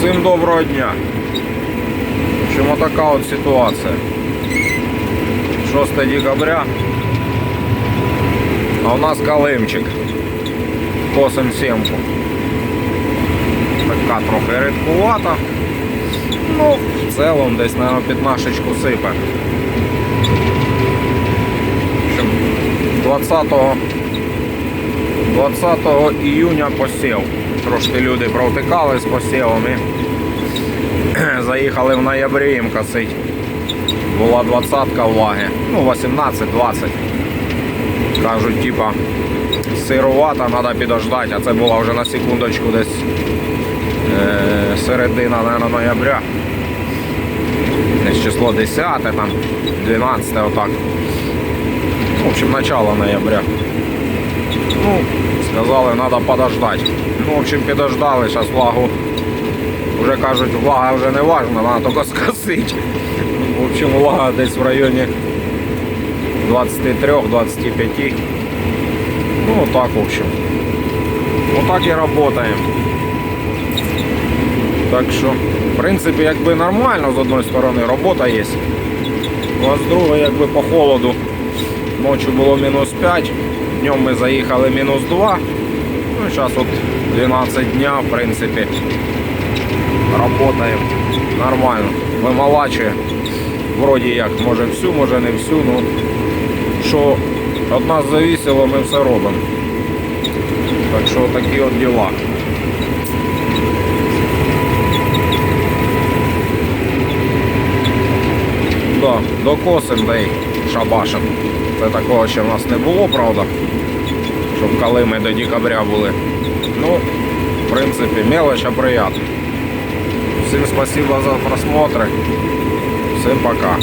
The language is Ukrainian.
Всім доброго дня. Чому така от ситуація? 6 декабря. А у нас Калимчик. Косим сімку. Така трохи рідкувата. Ну, в цілому десь, мабуть, п'ятнашечку сипе. В 20 20 іюня посів. Трошки люди провтикали з посівом і заїхали в ноябрі їм косить. Була 20 влаги, ну 18-20. Кажуть, типа, сирувата, треба підождати, а це була вже на секундочку десь е, середина наверное, ноября. Десь число 10, там, 12 отак. В общем, начало ноября. Ну, сказали, треба подождати. Ну, в общем, підождали, зараз влагу. Вже кажуть, влага вже не важна, треба тільки скосити. В общем, влага десь в районі 23-25. Ну, так, в общем. Отак і працюємо. Так що, в принципі, якби нормально з одної сторони, робота є. А з другої, якби по холоду. Ночі було мінус 5, днем ми заїхали мінус 2. Ну, зараз от 12 дня, в принципі, работаємо нормально. Вимолачує. Вроді як, може всю, може не всю, ну що від нас завісило, ми все робимо. Так що такі от діла. Да, докосим да й. Це такого ще в нас не було, правда. Щоб коли ми до декабря були. Ну, в принципі, мелочь, а приятно. Всім спасибо за просмотр. Всім пока.